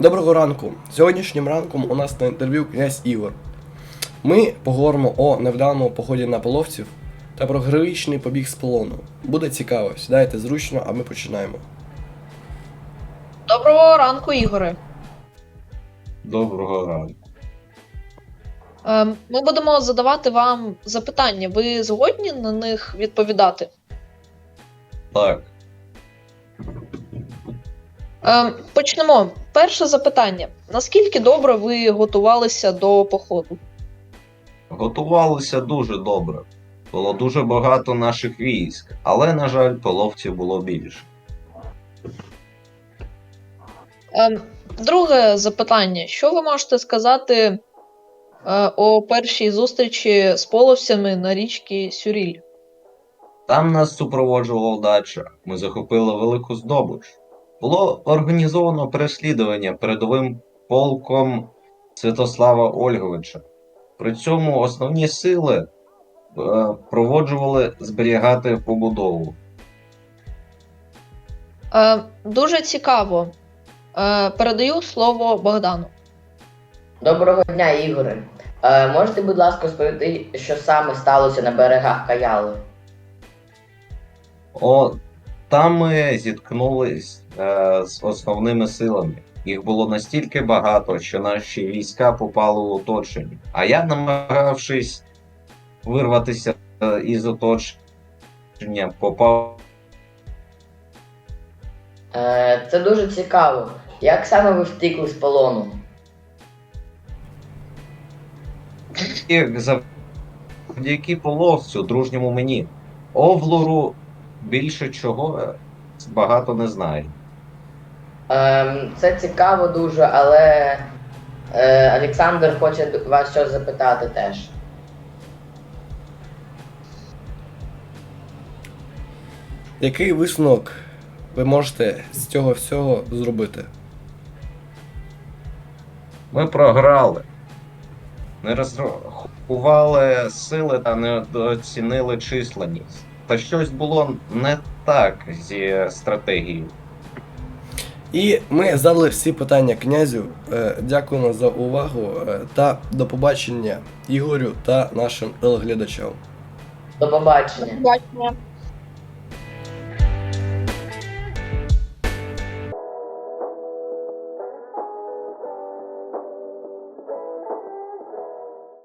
Доброго ранку. Сьогоднішнім ранком у нас на інтерв'ю князь Ігор. Ми поговоримо о невдалому поході на половців та про героїчний побіг з полону. Буде цікаво, сідайте зручно, а ми починаємо. Доброго ранку, Ігоре. Доброго ранку. Ем, Ми будемо задавати вам запитання. Ви згодні на них відповідати? Так, Ем, Почнемо. Перше запитання: наскільки добре ви готувалися до походу? готувалися дуже добре. Було дуже багато наших військ, але, на жаль, половців було більше. Ем, Друге запитання: що ви можете сказати е, о першій зустрічі з половцями на річці Сюріль? Там нас супроводжувала вдача. Ми захопили велику здобич. Було організовано переслідування передовим полком Святослава Ольговича. При цьому основні сили е, проводжували зберігати побудову. Е, Дуже цікаво. Е, Передаю слово Богдану. Доброго дня, Ігоре. Е, можете, будь ласка, розповісти, що саме сталося на берегах Каяли? О, там ми зіткнулись е, з основними силами. Їх було настільки багато, що наші війська попали у оточення. А я, намагавшись вирватися е, із оточення, попав Е, це дуже цікаво. Як саме ви втекли з полону? як завдяки половцю, дружньому мені. Овлуру більше чого е, багато не знаю. Е, це цікаво дуже, але е, Олександр хоче вас щось запитати теж. Який висновок ви можете з цього всього зробити? Ми програли. Не розрахували сили та не оцінили численність. Та щось було не так зі стратегією. І ми задали всі питання князю. Е, Дякуємо за увагу е, та до побачення Ігорю та нашим телеглядачам. До побачення. Бачення.